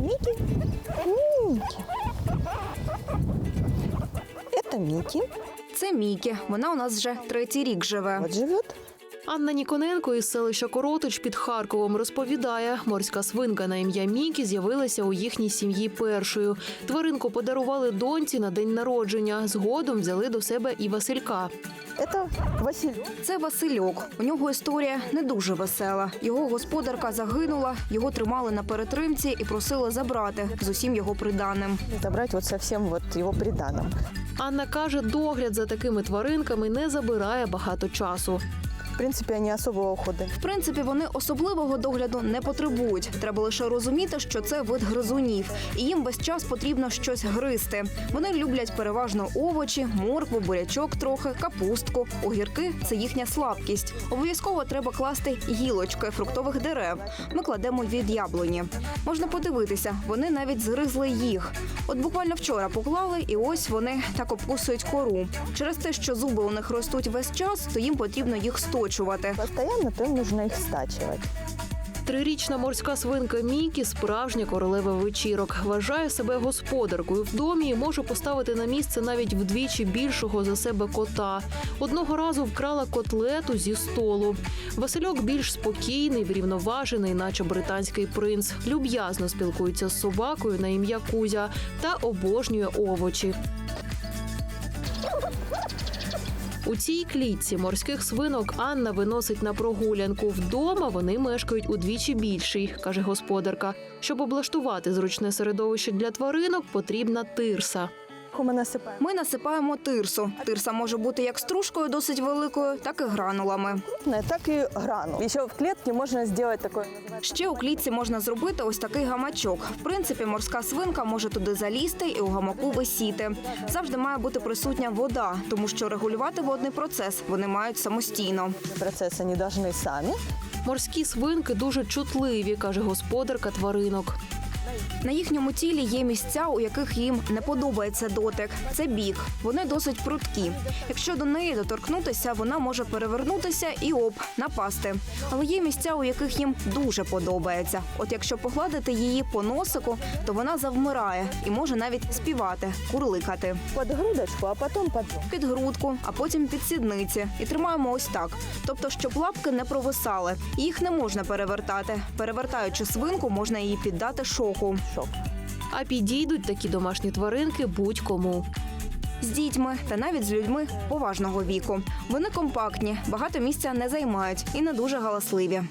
Микки. Микки. Это Микки. Це Мікі. Вона у нас вже третій рік живе. Вот живет Анна Ніконенко із селища Коротич під Харковом розповідає, морська свинка на ім'я Мікі з'явилася у їхній сім'ї першою. Тваринку подарували доньці на день народження. Згодом взяли до себе і Василька. Это Василь. Це Васильок. У нього історія не дуже весела. Його господарка загинула, його тримали на перетримці і просили забрати з усім його приданим. Забрать вот совсем вот его приданым. Анна каже, догляд за такими тваринками не забирає багато часу. В принципе, они особого ухода. В принципі, вони особливого догляду не потребують. Треба лише розуміти, що це вид гризунів, і їм весь час потрібно щось гризти. Вони люблять переважно овочі, моркву, бурячок трохи, капустку. Огірки це їхня слабкість. Обов'язково треба класти гілочки фруктових дерев. Ми кладемо від яблуні. Можна подивитися, вони навіть згризли їх. От буквально вчора поклали, і ось вони так обкусують кору. Через те, що зуби у них ростуть весь час, то їм потрібно їх сточувати. Постоянно то нужно их стачивать. Трирічна морська свинка Мікі справжня королева вечірок. Вважає себе господаркою в домі і може поставити на місце навіть вдвічі більшого за себе кота. Одного разу вкрала котлету зі столу. Васильок більш спокійний, врівноважений, наче британський принц. Люб'язно спілкується з собакою на ім'я Кузя та обожнює овочі. У цій клітці морських свинок Анна виносить на прогулянку. Вдома вони мешкають удвічі більший, каже господарка. Щоб облаштувати зручне середовище для тваринок, потрібна тирса Мы насыпаем. Ми насипаємо тирсу. Тирса може бути як стружкою досить великою, так і гранулами. Так и грану. Еще в клетке можно сделать такой Ще у клітці можна зробити ось такий гамачок. В принципі, морська свинка може туди залізти і у гамаку висіти. Завжди має бути присутня вода, тому що регулювати водний процес вони мають самостійно. процесс они должны сами. Морські свинки дуже чутливі, каже господарка тваринок. На їхньому тілі є місця, у яких їм не подобається дотик. Це бік. Вони досить прудкі. Якщо до неї доторкнутися, вона може перевернутися і оп, напасти. Але є місця, у яких їм дуже подобається. От якщо погладити її по носику, то вона завмирає і може навіть співати, курликати. Под грудочку, а потом под під грудку, а потім під сідниці. І тримаємо ось так. Тобто, щоб лапки не провисали. Їх не можна перевертати. Перевертаючи свинку, можна її піддати шоку. Шок. А підійдуть такі домашні тваринки будь-кому. З дітьми та навіть з людьми поважного віку. Вони компактні, багато місця не займають і не дуже галасливі.